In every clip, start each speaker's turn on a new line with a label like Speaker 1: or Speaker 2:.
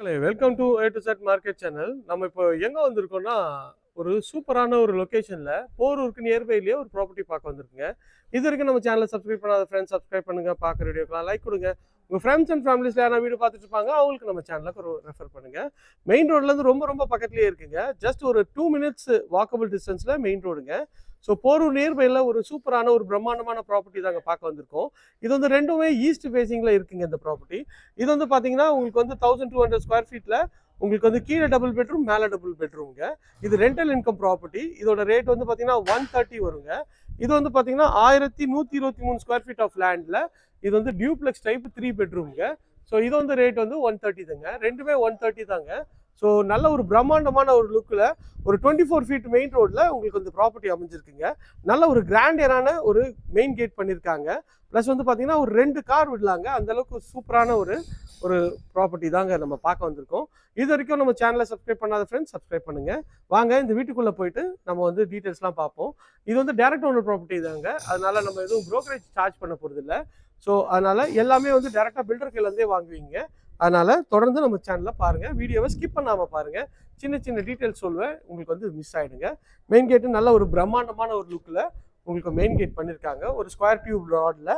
Speaker 1: Welcome to A to Z market channel நம்ம இப்போ எங்கே வந்திருக்கோம்னா ஒரு சூப்பரான ஒரு லொக்கேஷனில் போரூருக்கு நியர்பைலேயே ஒரு ப்ராப்பர்ட்டி பார்க்க வந்திருக்குங்க. இது வரைக்கும் நம்ம சேனலை சப்ஸ்கிரைப் பண்ணாத ஃப்ரெண்ட்ஸ் சப்ஸ்கிரைப் பண்ணுங்கள் பார்க்குற வீடியோக்கெலாம் லைக் கொடுங்க. உங்கள் ஃப்ரெண்ட்ஸ் அண்ட் ஃபேமிலிஸில் யாரும் வீடியோ பார்த்துட்டு இருப்பாங்க அவங்களுக்கு நம்ம சேனலுக்கு ஒரு ரெஃபர் பண்ணுங்கள் மெயின் ரோட்லேருந்து ரொம்ப ரொம்ப பக்கத்துலேயே இருக்குங்க. ஜஸ்ட் ஒரு டூ மினிட்ஸ் வாக்கபிள் டிஸ்டன்ஸில் மெயின் ரோடுங்க ஸோ போரூர் நியர்பையில் ஒரு சூப்பரான ஒரு பிரம்மாண்டமான ப்ராப்பர்ட்டி தாங்க பார்க்க வந்திருக்கோம். இது வந்து ரெண்டுமே ஈஸ்ட் ஃபேஸிங்கில் இருக்குங்க இந்த ப்ராப்பர்ட்டி இது வந்து பார்த்தீங்கன்னா உங்களுக்கு வந்து தௌசண்ட் டூ ஹண்ட்ரட் ஸ்கொயர் ஃபீட்டில் உங்களுக்கு வந்து கீழே டபுள் பெட்ரூம் மேலே டபுள் பெட்ரூம்ங்க இது ரெண்டல் இன்கம் ப்ராப்பர்ட்டி இதோட ரேட் வந்து பார்த்தீங்கன்னா ஒன் தேர்ட்டி வருங்க. இது வந்து பார்த்தீங்கன்னா ஆயிரத்தி நூற்றி இருபத்தி மூணு ஸ்கொயர் ஃபீட் ஆஃப் லேண்டில் இது வந்து டியூப்ளெக்ஸ் டைப் த்ரீ பெட்ரூம்ங்க ஸோ இது வந்து ரேட் வந்து ஒன் தேர்ட்டி தாங்க. ரெண்டுமே ஒன் தேர்ட்டி தாங்க. ஸோ நல்ல ஒரு பிரம்மாண்டமான ஒரு லுக்கில் ஒரு டுவெண்ட்டி ஃபோர் ஃபீட் மெயின் ரோட்டில் உங்களுக்கு வந்து ப்ராப்பர்ட்டி அமைஞ்சிருக்குங்க. நல்ல ஒரு கிராண்டியரான ஒரு மெயின் கேட் பண்ணியிருக்காங்க ப்ளஸ் வந்து பார்த்தீங்கன்னா ஒரு ரெண்டு கார் விடலாங்க. அந்தளவுக்கு சூப்பரான ஒரு ஒரு ப்ராப்பர்ட்டி தாங்க நம்ம பார்க்க வந்திருக்கோம். இது வரைக்கும் நம்ம சேனலை சப்ஸ்கிரைப் பண்ணாத ஃப்ரெண்ட்ஸ் சப்ஸ்கிரைப் பண்ணுங்க. வாங்க இந்த வீட்டுக்குள்ளே போயிட்டு நம்ம வந்து டீட்டெயில்ஸ்லாம் பார்ப்போம். இது வந்து டேரக்ட் ஓனர் ப்ராப்பர்ட்டி தாங்க. அதனால் நம்ம எதுவும் ப்ரோக்கரேஜ் சார்ஜ் பண்ண போகிறது இல்லை ஸோ அதனால் எல்லாமே வந்து டேரெக்டாக பில்டர் கையிலேருந்தே வாங்குவீங்க. அதனால் தொடர்ந்து நம்ம சேனலில் பாருங்கள் வீடியோவை ஸ்கிப் பண்ணாமல் பாருங்கள் சின்ன சின்ன டீட்டெயில்ஸ் சொல்லுவேன். உங்களுக்கு வந்து மிஸ் ஆகிடுங்க மெயின் கேட்டு நல்ல ஒரு பிரம்மாண்டமான ஒரு லுக்கில் உங்களுக்கு மெயின் கேட் பண்ணியிருக்காங்க ஒரு ஸ்கொயர் டியூப் ராடில்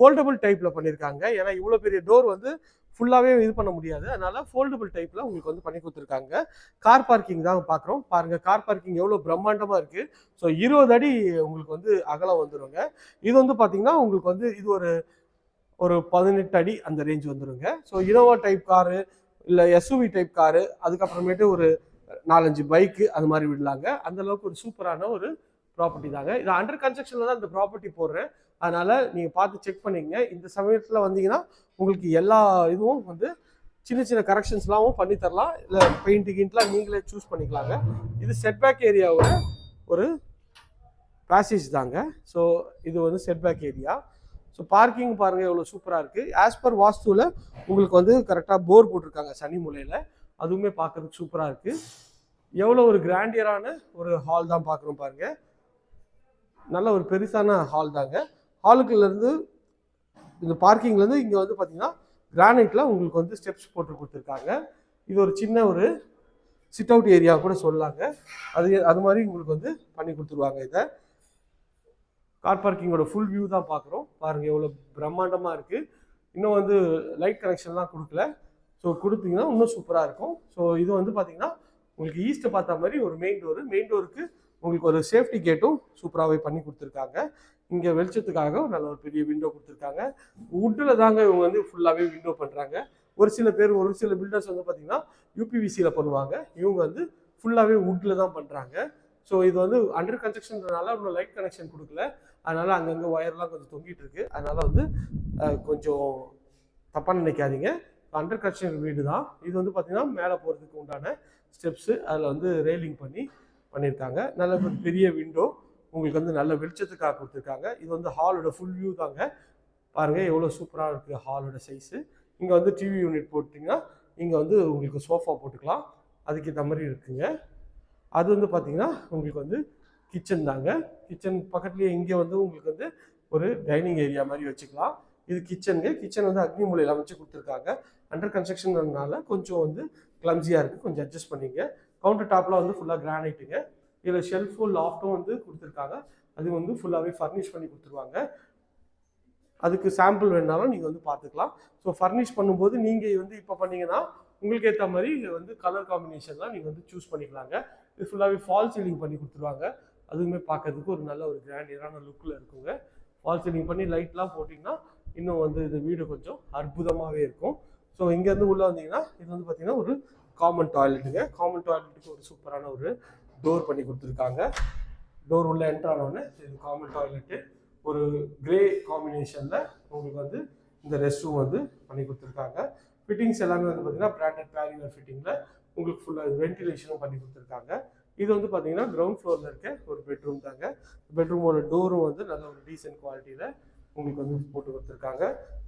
Speaker 1: ஃபோல்டபுள் டைப்பில் பண்ணியிருக்காங்க ஏன்னா இவ்வளோ பெரிய டோர் வந்து ஃபுல்லாகவே இது பண்ண முடியாது. அதனால் ஃபோல்டபுள் டைப்பில் உங்களுக்கு வந்து பண்ணி கொடுத்துருக்காங்க. கார் பார்க்கிங் தான் பார்க்குறோம் பாருங்கள் கார் பார்க்கிங் எவ்வளோ பிரம்மாண்டமாக இருக்குது ஸோ இருபது அடி உங்களுக்கு வந்து அகலம் வந்துருங்க. இது வந்து பார்த்திங்கன்னா உங்களுக்கு வந்து இது ஒரு ஒரு பதினெட்டு அடி அந்த ரேஞ்ச் வந்துருங்க. ஸோ இனோவா டைப் காரு இல்லை எஸ்யூவி டைப் காரு அதுக்கப்புறமேட்டு ஒரு நாலஞ்சு பைக்கு அது மாதிரி விடலாங்க. அந்த அளவுக்கு ஒரு சூப்பரான ஒரு ப்ராப்பர்ட்டி தாங்க. இது அண்டர் கன்ஸ்ட்ரக்ஷனில் தான் இந்த ப்ராப்பர்ட்டி போடுறேன். அதனால் நீங்கள் பார்த்து செக் பண்ணிக்கங்க. இந்த சமயத்தில் வந்தீங்கன்னா உங்களுக்கு எல்லா இதுவும் வந்து சின்ன சின்ன கரெக்ஷன்ஸ்லாம் பண்ணி தரலாம். இல்லை பெயிண்ட் கிண்ட்லாம் நீங்களே சூஸ் பண்ணிக்கலாங்க. இது செட்பேக் ஏரியாவோட ஒரு பேசேஜ் தாங்க. ஸோ இது வந்து செட்பேக் ஏரியா ஸோ பார்க்கிங் பாருங்கள் எவ்வளோ சூப்பராக இருக்குது ஆஸ் பர் வாஸ்துவில் உங்களுக்கு வந்து கரெக்டாக போர் போட்டிருக்காங்க சனி மூலையில். அதுவுமே பார்க்கறதுக்கு சூப்பராக இருக்குது எவ்வளோ ஒரு கிராண்டியரான ஒரு ஹால் தான் பார்க்குறோம் பாருங்கள் நல்ல ஒரு பெருசான ஹால் தாங்க. ஹாலுக்குள்ளேருந்து இந்த பார்க்கிங்லேருந்து இங்கே வந்து பார்த்தீங்கன்னா கிரானைட்டில் உங்களுக்கு வந்து ஸ்டெப்ஸ் போட்டு கொடுத்துருக்காங்க. இது ஒரு சின்ன ஒரு சிட் அவுட் ஏரியா கூட சொல்லலாங்க. அது அது மாதிரி உங்களுக்கு வந்து பண்ணி கொடுத்துருவாங்க இதை. கார் பார்க்கிங்கோட ஃபுல் வியூ தான் பார்க்குறோம். பாருங்கள் எவ்வளோ பிரம்மாண்டமாக இருக்குது இன்னும் வந்து லைட் கனெக்ஷன்லாம் கொடுக்கல. ஸோ கொடுத்தீங்கன்னா இன்னும் சூப்பராக இருக்கும். ஸோ இது வந்து பார்த்தீங்கன்னா உங்களுக்கு ஈஸ்ட்டை பார்த்த மாதிரி ஒரு மெயின் டோரு மெயின் டோருக்கு உங்களுக்கு ஒரு சேஃப்டி கேட்டும் சூப்பராகவே பண்ணி கொடுத்துருக்காங்க. இங்கே வெளிச்சத்துக்காக நல்ல ஒரு பெரிய விண்டோ கொடுத்துருக்காங்க. வுட்டில் தாங்க இவங்க வந்து ஃபுல்லாகவே விண்டோ பண்ணுறாங்க ஒரு சில பேர் ஒரு சில பில்டர்ஸ் வந்து பார்த்தீங்கன்னா யூபிவிசியில் பண்ணுவாங்க. இவங்க வந்து ஃபுல்லாகவே வுட்டில் தான் பண்ணுறாங்க ஸோ இது வந்து அண்டர் கன்ஸ்ட்ரக்ஷன்றனால இன்னும் லைட் கனெக்ஷன் கொடுக்கல. அதனால அங்கங்கே ஒயர்லாம் கொஞ்சம் தொங்கிட்டு இருக்கு அதனால வந்து கொஞ்சம் தப்பாக நினைக்காதீங்க. அண்டர் கன்ஸ்ட்ரக்ஷன் வீடு தான் இது வந்து பார்த்தீங்கன்னா மேலே போகிறதுக்கு உண்டான ஸ்டெப்ஸு அதில் வந்து ரெயிலிங் பண்ணி பண்ணியிருக்காங்க நல்ல ஒரு பெரிய விண்டோ உங்களுக்கு வந்து நல்ல வெளிச்சத்துக்காக கொடுத்துருக்காங்க. இது வந்து ஹாலோட ஃபுல் வியூ தாங்க. பாருங்கள் எவ்வளோ சூப்பராக இருக்குது ஹாலோட சைஸு இங்கே வந்து டிவி யூனிட் போட்டிங்கன்னா இங்கே வந்து உங்களுக்கு சோஃபா போட்டுக்கலாம். அதுக்கேற்ற மாதிரி இருக்குங்க. அது வந்து பார்த்தீங்கன்னா உங்களுக்கு வந்து கிச்சன் தாங்க. கிச்சன் பக்கத்துலேயே இங்கே வந்து உங்களுக்கு வந்து ஒரு டைனிங் ஏரியா மாதிரி வச்சுக்கலாம். இது கிச்சனுங்க கிச்சன் வந்து அக்னி மூலையில் அமைச்சு கொடுத்துருக்காங்க. அண்டர் கன்ஸ்ட்ரக்ஷன்னால கொஞ்சம் வந்து கிளம்ஸியாக இருக்குது கொஞ்சம் அட்ஜஸ்ட் பண்ணிங்க. கவுண்டர் டாப்லாம் வந்து ஃபுல்லாக கிரானைட்டுங்க இதில் ஷெல்ஃபும் லாஃப்ட்டும் வந்து கொடுத்துருக்காங்க. அது வந்து ஃபுல்லாகவே ஃபர்னிஷ் பண்ணி கொடுத்துருவாங்க. அதுக்கு சாம்பிள் வேணாலும் நீங்கள் வந்து பார்த்துக்கலாம். ஸோ ஃபர்னிஷ் பண்ணும்போது நீங்கள் வந்து இப்போ பண்ணீங்கன்னா உங்களுக்கு ஏற்ற மாதிரி வந்து கலர் காம்பினேஷன்லாம் நீங்கள் வந்து சூஸ் பண்ணிக்கலாங்க. இது ஃபுல்லாகவே ஃபால் சீலிங் பண்ணி கொடுத்துருவாங்க. அதுவுமே பார்க்கறதுக்கு ஒரு நல்ல ஒரு கிராண்டியரான லுக்கில் இருக்குங்க. ஃபால் சீலிங் பண்ணி லைட்லாம் போட்டிங்கன்னா இன்னும் வந்து இந்த வீடு கொஞ்சம் அற்புதமாகவே இருக்கும். ஸோ இங்கேருந்து உள்ளே வந்தீங்கன்னா இது வந்து பார்த்தீங்கன்னா ஒரு காமன் டாய்லெட்டுங்க காமன் டாய்லெட்டுக்கு ஒரு சூப்பரான ஒரு டோர் பண்ணி கொடுத்துருக்காங்க. டோர் உள்ளே என்ட்ரானோடனே இது காமன் டாய்லெட்டு ஒரு கிரே காம்பினேஷனில் உங்களுக்கு வந்து இந்த ரெஸ்ட் ரூம் வந்து பண்ணி கொடுத்துருக்காங்க. ஃபிட்டிங்ஸ் எல்லாமே வந்து பார்த்தீங்கன்னா பிராண்டட் பேரிங்கர் ஃபிட்டிங்கில் உங்களுக்கு ஃபுல்லாக வென்டிலேஷனும் பண்ணி கொடுத்துருக்காங்க. இது வந்து பார்த்தீங்கன்னா கிரவுண்ட் ஃப்ளோரில் இருக்க ஒரு பெட்ரூம் தாங்க. பெட்ரூமோட டோரும் வந்து நல்ல ஒரு டீசென்ட் குவாலிட்டியில் உங்களுக்கு வந்து போட்டு கொடுத்துருக்காங்க.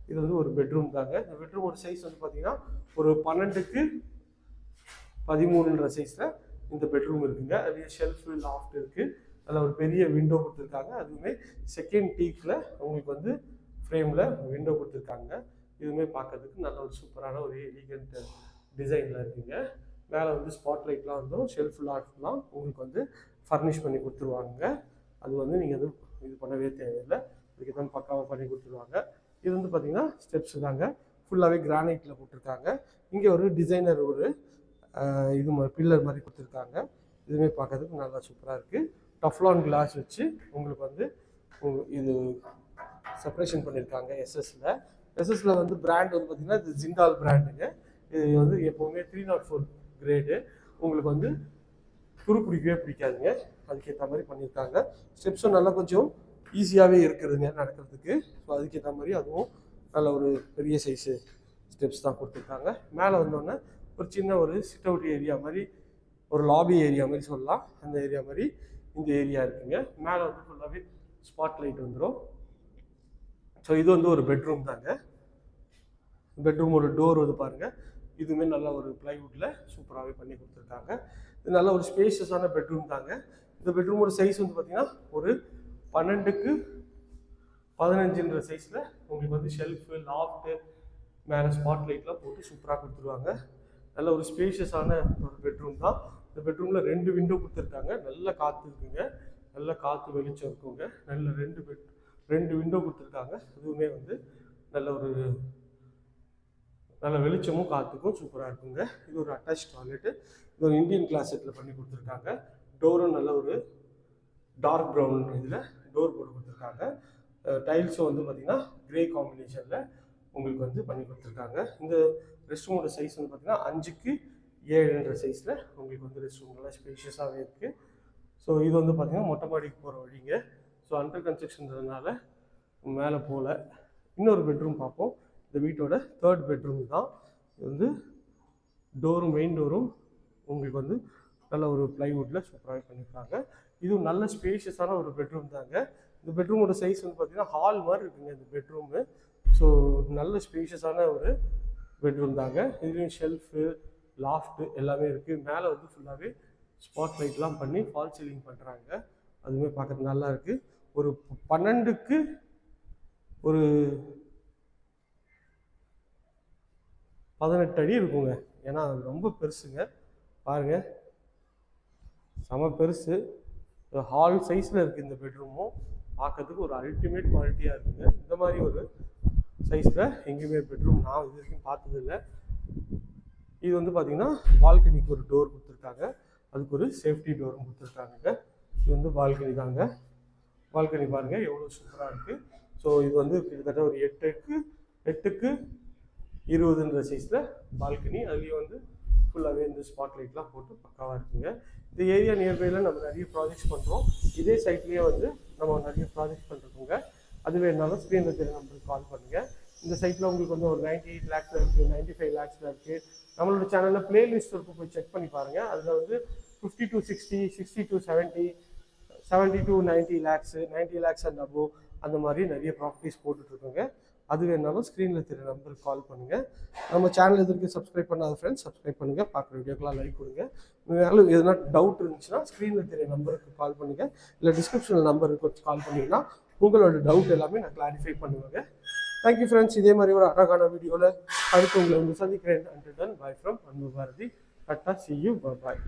Speaker 1: இது வந்து ஒரு பெட்ரூம் தாங்க. இந்த பெட்ரூமோட சைஸ் வந்து பார்த்தீங்கன்னா ஒரு பன்னெண்டுக்கு பதிமூணுன்ற சைஸில் இந்த பெட்ரூம் இருக்குங்க. நிறைய ஷெல்ஃபு லாஃப்ட் இருக்குது அதில் ஒரு பெரிய விண்டோ கொடுத்துருக்காங்க. அதுவுமே செகண்ட் டீக்கில் உங்களுக்கு வந்து ஃப்ரேமில் விண்டோ கொடுத்துருக்காங்க. இதுவுமே பார்க்கறதுக்கு நல்ல ஒரு சூப்பரான ஒரு எலிகண்ட் டிசைனில் இருக்குங்க. மேலே வந்து ஸ்பாட் லைட்லாம் வந்துடும் ஷெல்ஃப் லாட்லாம் உங்களுக்கு வந்து ஃபர்னிஷ் பண்ணி கொடுத்துருவாங்க. அது வந்து நீங்கள் எதுவும் இது பண்ணவே தேவையில்லை. இதுக்கு தான் பக்காவாக பண்ணி கொடுத்துருவாங்க. இது வந்து பார்த்தீங்கன்னா ஸ்டெப்ஸ் தாங்க. ஃபுல்லாகவே கிரானைட்டில் போட்டிருக்காங்க. இங்கே ஒரு டிசைனர் ஒரு இது மாதிரி பில்லர் மாதிரி கொடுத்துருக்காங்க. இதுவுமே பார்க்கறதுக்கு நல்லா சூப்பராக இருக்குது டஃப்லான் கிளாஸ் வச்சு உங்களுக்கு வந்து இது செப்பரேஷன் பண்ணியிருக்காங்க எஸ்எஸ்ல எஸ்எஸ்ல வந்து பிராண்ட் வந்து பார்த்தீங்கன்னா இது ஜிண்டால் பிராண்டுங்க இது வந்து எப்போவுமே த்ரீ நாட் ஃபோர் கிரேடு உங்களுக்கு வந்து துரு பிடிக்கவே பிடிக்காதுங்க. அதுக்கேற்ற மாதிரி பண்ணியிருக்காங்க. ஸ்டெப்ஸும் நல்லா கொஞ்சம் ஈஸியாகவே இருக்கிறதுங்க நடக்கிறதுக்கு. ஸோ அதுக்கேற்ற மாதிரி அதுவும் நல்ல ஒரு பெரிய சைஸு ஸ்டெப்ஸ் தான் கொடுத்துருக்காங்க. மேலே வந்தோடனே ஒரு சின்ன ஒரு சிட் அவுட் ஏரியா மாதிரி ஒரு லாபி ஏரியா மாதிரி சொல்லலாம். அந்த ஏரியா மாதிரி இந்த ஏரியா இருக்குங்க. மேலே வந்து ஃபுல்லாகவே ஸ்பாட் லைட் வந்துடும் ஸோ இது வந்து ஒரு பெட்ரூம் தாங்க. பெட்ரூமோட டோர் வந்து பாருங்கள் இதுவுமே நல்ல ஒரு ப்ளைவுட்டில் சூப்பராகவே பண்ணி கொடுத்துருக்காங்க. இது நல்ல ஒரு ஸ்பேஷியஸான பெட்ரூம் தாங்க. இந்த பெட்ரூமோட சைஸ் வந்து பார்த்திங்கன்னா ஒரு பன்னெண்டுக்கு பதினஞ்சுன்ற சைஸில் உங்களுக்கு வந்து ஷெல்ஃபு லாஃப்ட்டு மேலே ஸ்பாட் லைட்லாம் போட்டு சூப்பராக கொடுத்துருவாங்க. நல்ல ஒரு ஸ்பேஷியஸான ஒரு பெட்ரூம் தான். இந்த பெட்ரூமில் ரெண்டு விண்டோ கொடுத்துருக்காங்க. நல்ல காற்று இருக்குங்க. நல்ல காற்று வெளிச்சம் இருக்குங்க. நல்ல ரெண்டு பெட் ரெண்டு விண்டோ கொடுத்துருக்காங்க. அதுவுமே வந்து நல்ல ஒரு நல்ல வெளிச்சமும் காற்றுக்கும் சூப்பராக இருக்குங்க. இது ஒரு அட்டாச் டாய்லெட்டு இது ஒரு இந்தியன் கிளாஸ் செட்டில் பண்ணி கொடுத்துருக்காங்க. டோரும் நல்ல ஒரு டார்க் ப்ரௌன் இதில் டோர் போட்டு கொடுத்துருக்காங்க. டைல்ஸும் வந்து பார்த்திங்கன்னா கிரே காம்பினேஷனில் உங்களுக்கு வந்து பண்ணி கொடுத்துருக்காங்க. இந்த ரெஸ்ட் ரூமோட சைஸ் வந்து பார்த்திங்கன்னா அஞ்சுக்கு ஏழுன்ற சைஸில் உங்களுக்கு வந்து ரெஸ்ட் ரூம் நல்லா ஸ்பேஷியஸாகவே இருக்குது ஸோ இது வந்து பார்த்திங்கன்னா மொட்டை மாடிக்கு போகிற வழிங்க. ஸோ அண்டர் கன்ஸ்ட்ரக்ஷன்றதுனால மேலே போகல இன்னொரு பெட்ரூம் பார்ப்போம். இந்த வீட்டோட தேர்ட் பெட்ரூம் தான். இது வந்து டோரும் மெயின் டோரும் உங்களுக்கு வந்து நல்ல ஒரு ப்ளைவுட்டில் சூப்பராக பண்ணியிருக்காங்க இதுவும் நல்ல ஸ்பேஷியஸான ஒரு பெட்ரூம் தாங்க. இந்த பெட்ரூமோட சைஸ் வந்து பார்த்திங்கன்னா ஹால் மாதிரி இருக்குங்க இந்த பெட்ரூமு ஸோ நல்ல ஸ்பேஷியஸான ஒரு பெட்ரூம் தாங்க. இதுலேயும் ஷெல்ஃபு லாஃப்ட்டு எல்லாமே இருக்குது மேலே வந்து ஃபுல்லாகவே ஸ்பாட் லைட்லாம் பண்ணி ஃபால் சீலிங் பண்ணுறாங்க அதுவுமே பார்க்குறது நல்லா இருக்குது ஒரு பன்னெண்டுக்கு ஒரு பதினெட்டு அடி இருக்குங்க. ஏன்னா அது ரொம்ப பெருசுங்க. பாருங்கள் செம பெருசு. ஹால் சைஸில் இருக்குது இந்த பெட்ரூமும் பார்க்கறதுக்கு ஒரு அல்டிமேட் குவாலிட்டியாக இருக்குங்க. இந்த மாதிரி ஒரு சைஸில் எங்கேயுமே பெட்ரூம் நான் இது வரைக்கும் பார்த்ததில்ல. இது வந்து பார்த்தீங்கன்னா பால்கனிக்கு ஒரு டோர் கொடுத்துருக்காங்க. அதுக்கு ஒரு சேஃப்டி டோரும் கொடுத்துருக்காங்க இது வந்து பால்கனி தாங்க. பால்கனி பாருங்கள் எவ்வளோ சூப்பராக இருக்குது ஸோ இது வந்து கிட்டத்தட்ட ஒரு எட்டுக்கு எட்டுக்கு இருபதுன்ற சைஸில் பால்கனி அதுலேயும் வந்து ஃபுல்லாகவே இந்த ஸ்பாட் லைட்லாம் போட்டு பக்காவாக இருக்குங்க. இந்த ஏரியா நியர்பையில் நம்ம நிறைய ப்ராஜெக்ட்ஸ் பண்ணுறோம் இதே சைட்லேயே வந்து நம்ம நிறைய ப்ராஜெக்ட்ஸ் பண்ணுறோங்க அது வேணாலும் ஸ்க்ரீனில் தெரிய நம்பருக்கு கால் பண்ணுங்கள் இந்த சைட்டில் உங்களுக்கு வந்து ஒரு நைன்டி எயிட் லேக்ஸில் இருக்குது நைன்டி ஃபைவ் லேக்ஸில் இருக்குது நம்மளோட சேனலில் பிளேலிஸ்ட் இருக்கும் போய் செக் பண்ணி பாருங்கள் அதில் வந்து fifty to sixty sixty to seventy seventy to ninety lakhs ninety lakhs and above அந்த மாதிரி நிறைய ப்ராப்பர்ட்டிஸ் போட்டுட்ருக்கோங்க அது வேணாலும் ஸ்க்ரீனில் தெரிய நம்பருக்கு கால் பண்ணுங்கள் நம்ம சேனல் எதுக்கு சப்ஸ்கிரைப் பண்ணாத ஃப்ரெண்ட்ஸ் சப்ஸ்கிரைப் பண்ணுங்கள் பார்க்குற வீடியோக்கெலாம் லைக் கொடுங்க. மேலும் எதனா டவுட் இருந்துச்சுன்னா ஸ்க்ரீனில் தெரிய நம்பருக்கு கால் பண்ணுங்கள் இல்லை டிஸ்கிரிப்ஷனில் நம்பருக்கு கால் பண்ணிங்கன்னா உங்களோட டவுட் எல்லாமே நான் கிளாரிஃபை பண்ணுவேங்க. தேங்க்யூ ஃப்ரெண்ட்ஸ் இதே மாதிரி ஒரு அழகான வீடியோவில் அடுத்து உங்களை வந்து சந்திக்கிறேன். And ton bye from Anbu Bharathi. கட்டா சி யூ பாய்